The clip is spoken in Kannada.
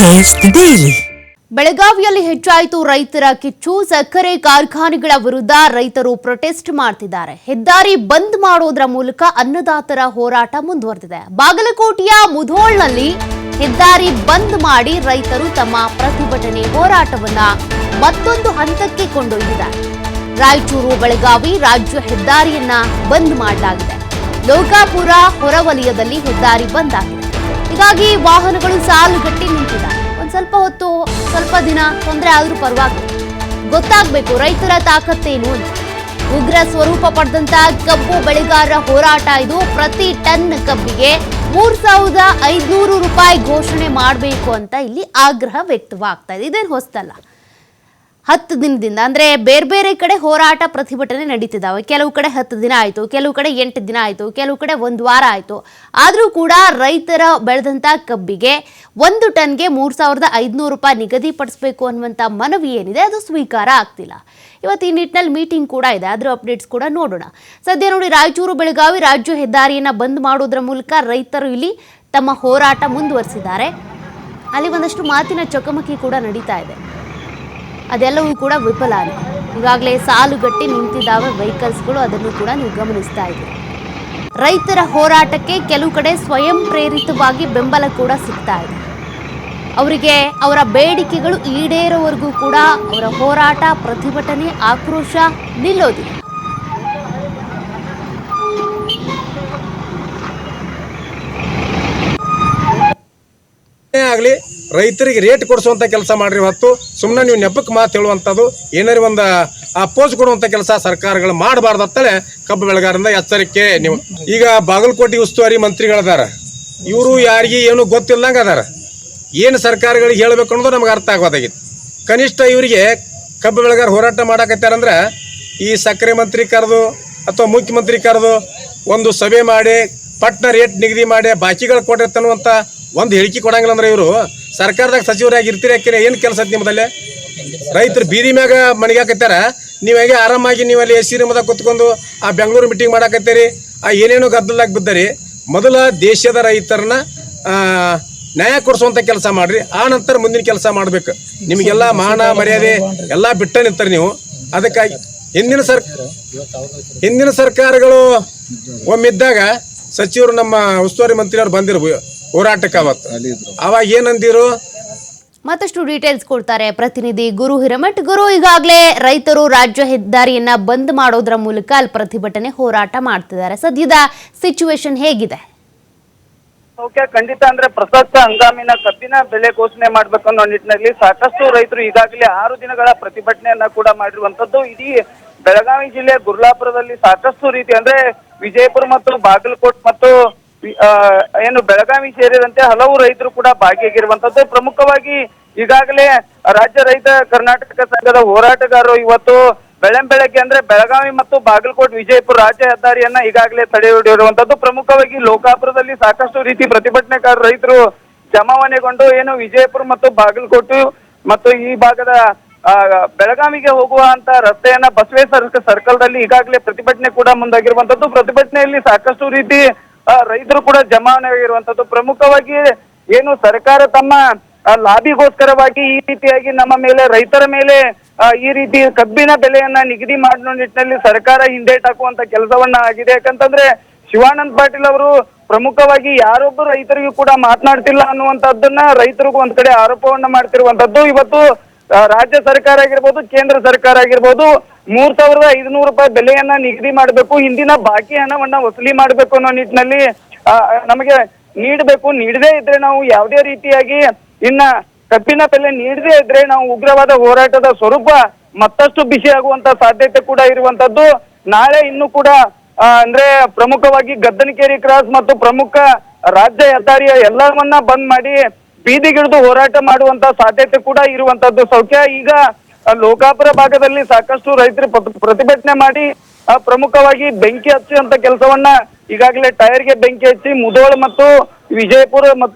Taste daily. ಬೆಳಗಾವಿಯಲ್ಲಿ ಹೆಚ್ಚಾಯಿತು ರೈತರ ಕಿಚ್ಚು, ಸಕ್ಕರೆ ಕಾರ್ಖಾನೆಗಳ ವಿರುದ್ಧ ರೈತರು ಪ್ರೊಟೆಸ್ಟ್ ಮಾಡ್ತಿದ್ದಾರೆ. ಹೆದ್ದಾರಿ ಬಂದ್ ಮಾಡೋದ್ರ ಮೂಲಕ ಅನ್ನದಾತರ ಹೋರಾಟ ಮುಂದುವರೆದಿದೆ. ಬಾಗಲಕೋಟೆಯ ಮುಧೋಳ್ನಲ್ಲಿ ಹೆದ್ದಾರಿ ಬಂದ್ ಮಾಡಿ ರೈತರು ತಮ್ಮ ಪ್ರತಿಭಟನೆ ಹೋರಾಟವನ್ನ ಮತ್ತೊಂದು ಹಂತಕ್ಕೆ ಕೊಂಡೊಯ್ದಿದ್ದಾರೆ. ರಾಯಚೂರು, ಬೆಳಗಾವಿ ರಾಜ್ಯ ಹೆದ್ದಾರಿಯನ್ನ ಬಂದ್ ಮಾಡಲಾಗಿದೆ. ಲೋಕಾಪುರ ಹೊರವಲಯದಲ್ಲಿ ಹೆದ್ದಾರಿ ಬಂದ್ ಆಗಿದೆ. ಹೀಗಾಗಿ ವಾಹನಗಳು ಸಾಲುಗಟ್ಟಿ ನಿಂತಿದೆ. ಒಂದ್ ಸ್ವಲ್ಪ ಹೊತ್ತು, ಸ್ವಲ್ಪ ದಿನ ತೊಂದರೆ ಆದ್ರೂ ಪರವಾಗಿಲ್ಲ. ಗೊತ್ತಾಗ್ಬೇಕು ರೈತರ ತಾಕತ್ತೇನು ಅಂತ. ಉಗ್ರ ಸ್ವರೂಪ ಪಡೆದಂತ ಕಬ್ಬು ಬೆಳೆಗಾರರ ಹೋರಾಟ ಇದು. ಪ್ರತಿ ಟನ್ ಕಬ್ಬಿಗೆ ಮೂರ್ ಸಾವಿರದ ಐದ್ನೂರು ರೂಪಾಯಿ ಘೋಷಣೆ ಮಾಡಬೇಕು ಅಂತ ಇಲ್ಲಿ ಆಗ್ರಹ ವ್ಯಕ್ತವಾಗ್ತಾ ಇದೆ. ಇದೇನು ಹೊಸ್ತಲ್ಲ ಹತ್ತು ದಿನದಿಂದ, ಅಂದ್ರೆ ಬೇರೆ ಬೇರೆ ಕಡೆ ಹೋರಾಟ ಪ್ರತಿಭಟನೆ ನಡೀತಿದ್ದಾವೆ ಕೆಲವು ಕಡೆ ಹತ್ತು ದಿನ ಆಯಿತು, ಕೆಲವು ಕಡೆ ಎಂಟು ದಿನ ಆಯಿತು, ಕೆಲವು ಕಡೆ ಒಂದು ವಾರ ಆಯಿತು. ಆದರೂ ಕೂಡ ರೈತರ ಬೆಳೆದಂಥ ಕಬ್ಬಿಗೆ ಒಂದು ಟನ್ಗೆ ಮೂರು ಸಾವಿರದ ಐದುನೂರು ರೂಪಾಯಿ ನಿಗದಿಪಡಿಸಬೇಕು ಅನ್ನುವಂಥ ಮನವಿ ಏನಿದೆ, ಅದು ಸ್ವೀಕಾರ ಆಗ್ತಿಲ್ಲ. ಇವತ್ತು ಈ ನಿಟ್ಟಿನಲ್ಲಿ ಮೀಟಿಂಗ್ ಕೂಡ ಇದೆ ಅದರ ಅಪ್ಡೇಟ್ಸ್ ಕೂಡ ನೋಡೋಣ. ಸದ್ಯ ನೋಡಿ, ರಾಯಚೂರು, ಬೆಳಗಾವಿ ರಾಜ್ಯ ಹೆದ್ದಾರಿಯನ್ನು ಬಂದ್ ಮಾಡೋದ್ರ ಮೂಲಕ ರೈತರು ಇಲ್ಲಿ ತಮ್ಮ ಹೋರಾಟ ಮುಂದುವರಿಸಿದ್ದಾರೆ. ಅಲ್ಲಿ ಒಂದಷ್ಟು ಮಾತಿನ ಚಕಮಕಿ ಕೂಡ ನಡೀತಾ ಇದೆ. ಅದೆಲ್ಲವೂ ಕೂಡ ವಿಫಲ ಆಗಿದೆ ಈಗಾಗಲೇ ಸಾಲುಗಟ್ಟಿ ನಿಂತಿದ್ದಾವೆ ವೆಹಿಕಲ್ಸ್ಗಳು ಅದನ್ನು ಕೂಡ ನೀವು ಗಮನಿಸ್ತಾ ಇದ್ದೀರಿ. ರೈತರ ಹೋರಾಟಕ್ಕೆ ಕೆಲವು ಕಡೆ ಸ್ವಯಂ ಪ್ರೇರಿತವಾಗಿ ಬೆಂಬಲ ಕೂಡ ಸಿಗ್ತಾ ಇದೆ. ಅವರಿಗೆ ಅವರ ಬೇಡಿಕೆಗಳು ಈಡೇರೋವರೆಗೂ ಕೂಡ ಅವರ ಹೋರಾಟ, ಪ್ರತಿಭಟನೆ, ಆಕ್ರೋಶ ನಿಲ್ಲೋದಿಲ್ಲ. ಆಗಲಿ, ರೈತರಿಗೆ ರೇಟ್ ಕೊಡಿಸುವಂಥ ಕೆಲಸ ಮಾಡ್ರಿ ಹೊತ್ತು. ಸುಮ್ಮನೆ ನೀವು ನೆಪಕ್ಕೆ ಮಾತು ಹೇಳುವಂಥದ್ದು, ಏನಾರು ಒಂದು, ಆ ಪೋಸ್ ಕೊಡುವಂಥ ಕೆಲಸ ಸರ್ಕಾರಗಳು ಮಾಡಬಾರ್ದು ಅಂತಲೇ ಕಬ್ಬು ಬೆಳೆಗಾರರಿಂದ ಎಚ್ಚರಿಕೆ ನೀವು. ಈಗ ಬಾಗಲಕೋಟೆ ಉಸ್ತುವಾರಿ ಮಂತ್ರಿಗಳದಾರ ಇವರು ಯಾರಿಗೆ ಏನು ಗೊತ್ತಿಲ್ಲದಂಗೆ ಅದಾರ. ಏನು ಸರ್ಕಾರಗಳಿಗೆ ಹೇಳಬೇಕು ಅನ್ನೋದು ನಮ್ಗೆ ಅರ್ಥ ಆಗೋದಾಗಿತ್ತು. ಕನಿಷ್ಠ ಇವರಿಗೆ ಕಬ್ಬು ಬೆಳೆಗಾರ ಹೋರಾಟ ಮಾಡಕತ್ತಾರಂದ್ರೆ ಈ ಸಕ್ಕರೆ ಮಂತ್ರಿ ಕರೆದು ಅಥವಾ ಮುಖ್ಯಮಂತ್ರಿ ಕರೆದು ಒಂದು ಸಭೆ ಮಾಡಿ, ಪಟ್ನ ರೇಟ್ ನಿಗದಿ ಮಾಡಿ, ಬಾಕಿಗಳು ಕೊಟ್ಟಿರ್ತನ್ನುವಂತ ಒಂದು ಹೇಳಿಕೆ ಕೊಡಂಗಿಲ್ಲ ಅಂದ್ರೆ ಇವರು ಸರ್ಕಾರದಾಗ ಸಚಿವರಾಗಿ ಇರ್ತೀರಿ ಯಾಕೆ ಏನು ಕೆಲಸ ಐತಿ ನಿಮ್ಮದಲ್ಲಿ? ರೈತರು ಬೀದಿ ಮ್ಯಾಗ ಮಣಿಗಾಕತ್ತಾರ ನೀವು ಹೇಗೆ ಆರಾಮಾಗಿ ನೀವು ಅಲ್ಲಿ ಎಸ್ ಸಿ ರೂಮದಾಗ ಕುತ್ಕೊಂಡು ಆ ಬೆಂಗಳೂರು ಮೀಟಿಂಗ್ ಮಾಡಾಕತ್ತೀರಿ? ಆ ಏನೇನೋ ಗದ್ದಲಾಗಿ ಬಿದ್ದರಿ. ಮೊದಲ ದೇಶದ ರೈತರನ್ನ ನ್ಯಾಯ ಕೊಡಿಸುವಂತ ಕೆಲಸ ಮಾಡ್ರಿ. ಆ ನಂತರ ಮುಂದಿನ ಕೆಲಸ ಮಾಡ್ಬೇಕು. ನಿಮಗೆಲ್ಲ ಮಾನ, ಮರ್ಯಾದೆ ಎಲ್ಲ ಬಿಟ್ಟ ನಿಂತಾರೆ ನೀವು. ಅದಕ್ಕಾಗಿ ಹಿಂದಿನ ಸರ್, ಹಿಂದಿನ ಸರ್ಕಾರಗಳು ಒಮ್ಮಿದ್ದಾಗ ಸಚಿವರು ನಮ್ಮ ಉಸ್ತುವಾರಿ ಮಂತ್ರಿಯವರು ಬಂದಿರು ಹೋರಾಟಕ್ಕೆ ಅವತ್ತು. ಅವಾಗ ಏನಂದಿರು ಮತ್ತಷ್ಟು ಡೀಟೇಲ್ಸ್ ಕೊಡ್ತಾರೆ ಪ್ರತಿನಿಧಿ ಗುರು ಹಿರಮಠ್. ಗುರು ಈಗಾಗಲೇ ರೈತರು ರಾಜ್ಯ ಹೆದ್ದಾರಿಯನ್ನ ಬಂದ್ ಮಾಡೋದ್ರ ಮೂಲಕ ಅಲ್ಲಿ ಪ್ರತಿಭಟನೆ ಹೋರಾಟ ಮಾಡ್ತಿದ್ದಾರೆ. ಸದ್ಯದ ಸಿಚುವೇಶನ್ ಹೇಗಿದೆ? ಓಕೆ ಖಂಡಿತ ಅಂದ್ರೆ ಪ್ರಸಕ್ತ ಹಂಗಾಮಿನ ಕಬ್ಬಿನ ಬೆಲೆ ಘೋಷಣೆ ಮಾಡ್ಬೇಕು ಅನ್ನೋ ನಿಟ್ಟಿನಲ್ಲಿ ಸಾಕಷ್ಟು ರೈತರು ಈಗಾಗಲೇ ಆರು ದಿನಗಳ ಪ್ರತಿಭಟನೆಯನ್ನ ಕೂಡ ಮಾಡಿರುವಂತದ್ದು. ಇಡೀ ಬೆಳಗಾವಿ ಜಿಲ್ಲೆ ಗುರ್ಲಾಪುರದಲ್ಲಿ ಸಾಕಷ್ಟು ರೀತಿ ಅಂದ್ರೆ ವಿಜಯಪುರ ಮತ್ತು ಬಾಗಲಕೋಟ್ ಮತ್ತು ಏನು ಬೆಳಗಾವಿ ಸೇರಿದಂತೆ ಹಲವು ರೈತರು ಕೂಡ ಭಾಗಿಯಾಗಿರುವಂತದ್ದು. ಪ್ರಮುಖವಾಗಿ ಈಗಾಗಲೇ ರಾಜ್ಯ ರೈತ ಕರ್ನಾಟಕ ಸಂಘದ ಹೋರಾಟಗಾರರು ಇವತ್ತು ಬೆಳೆ ಬೆಳಗ್ಗೆ ಅಂದ್ರೆ ಬೆಳಗಾವಿ ಮತ್ತು ಬಾಗಲಕೋಟ್ ವಿಜಯಪುರ ರಾಜ್ಯ ಹೆದ್ದಾರಿಯನ್ನ ಈಗಾಗಲೇ ತಡೆ ಹಿಡಿದಿರುವಂತದ್ದು. ಪ್ರಮುಖವಾಗಿ ಲೋಕಾಪುರದಲ್ಲಿ ಸಾಕಷ್ಟು ರೀತಿ ಪ್ರತಿಭಟನೆಕಾರ ರೈತರು ಜಮಾವಣೆಗೊಂಡು ಏನು ವಿಜಯಪುರ ಮತ್ತು ಬಾಗಲಕೋಟು ಮತ್ತು ಈ ಭಾಗದ ಬೆಳಗಾವಿಗೆ ಹೋಗುವಂತ ರಸ್ತೆಯನ್ನ ಬಸವೇಶ್ವರ ಸರ್ಕಲ್ ದಲ್ಲಿ ಈಗಾಗಲೇ ಪ್ರತಿಭಟನೆ ಕೂಡ ಮುಂದಾಗಿರುವಂತದ್ದು. ಪ್ರತಿಭಟನೆಯಲ್ಲಿ ಸಾಕಷ್ಟು ರೀತಿ ರೈತರು ಕೂಡ ಜಮಾವಣೆ ಆಗಿರುವಂತದ್ದು ಪ್ರಮುಖವಾಗಿ ಏನು ಸರ್ಕಾರ ತಮ್ಮ ಲಾಭಿಗೋಸ್ಕರವಾಗಿ ಈ ರೀತಿಯಾಗಿ ನಮ್ಮ ಮೇಲೆ, ರೈತರ ಮೇಲೆ ಈ ರೀತಿ ಕಬ್ಬಿನ ಬೆಲೆಯನ್ನ ನಿಗದಿ ಮಾಡುವ ನಿಟ್ಟಿನಲ್ಲಿ ಸರ್ಕಾರ ಹಿಂದೇಟಾಕುವಂತ ಕೆಲಸವನ್ನ ಆಗಿದೆ. ಯಾಕಂತಂದ್ರೆ ಶಿವಾನಂದ್ ಪಾಟೀಲ್ ಅವರು ಪ್ರಮುಖವಾಗಿ ಯಾರೊಬ್ಬರು ರೈತರಿಗೂ ಕೂಡ ಮಾತನಾಡ್ತಿಲ್ಲ ಅನ್ನುವಂಥದ್ದನ್ನ ರೈತರಿಗೂ ಒಂದ್ ಕಡೆ ಆರೋಪವನ್ನ ಮಾಡ್ತಿರುವಂತದ್ದು. ಇವತ್ತು ರಾಜ್ಯ ಸರ್ಕಾರ ಆಗಿರ್ಬೋದು, ಕೇಂದ್ರ ಸರ್ಕಾರ ಆಗಿರ್ಬೋದು, ಮೂರ್ ಸಾವಿರದ ಐದುನೂರು ರೂಪಾಯಿ ಬೆಲೆಯನ್ನ ನಿಗದಿ ಮಾಡಬೇಕು, ಹಿಂದಿನ ಬಾಕಿ ಹಣವನ್ನ ವಸೂಲಿ ಮಾಡಬೇಕು ಅನ್ನೋ ನಿಟ್ಟಿನಲ್ಲಿ ನಮಗೆ ನೀಡಬೇಕು. ನೀಡದೇ ಇದ್ರೆ ನಾವು ಯಾವುದೇ ರೀತಿಯಾಗಿ ಇನ್ನ ಕಬ್ಬಿನ ಬೆಲೆ ನೀಡದೇ ಇದ್ರೆ ನಾವು ಉಗ್ರವಾದ ಹೋರಾಟದ ಸ್ವರೂಪ ಮತ್ತಷ್ಟು ಬಿಸಿ ಆಗುವಂತ ಸಾಧ್ಯತೆ ಕೂಡ ಇರುವಂತದ್ದು. ನಾಳೆ ಇನ್ನು ಕೂಡ ಅಂದ್ರೆ ಪ್ರಮುಖವಾಗಿ ಗದ್ದನಕೇರಿ ಕ್ರಾಸ್ ಮತ್ತು ಪ್ರಮುಖ ರಾಜ್ಯ ಹೆದ್ದಾರಿಯ ಎಲ್ಲವನ್ನ ಬಂದ್ ಮಾಡಿ ಬೀದಿಗಿಳಿದು ಹೋರಾಟ ಮಾಡುವಂತ ಸಾಧ್ಯತೆ ಕೂಡ ಇರುವಂತದ್ದು. ಸೌಖ್ಯ, ಈಗ ಲೋಕಾಪುರ ಭಾಗದಲ್ಲಿ ಸಾಕಷ್ಟು ರೈತರು ಪ್ರತಿ- ಪ್ರತಿಭಟನೆ ಮಾಡಿ ಪ್ರಮುಖವಾಗಿ ಬೆಂಕಿ ಹಚ್ಚುವಂತ ಕೆಲಸವನ್ನ ಈಗಾಗಲೇ ಟೈರ್ಗೆ ಬೆಂಕಿ ಹಚ್ಚಿ ಮುಧೋಳ ಮತ್ತು ವಿಜಯಪುರ ಮತ್ತು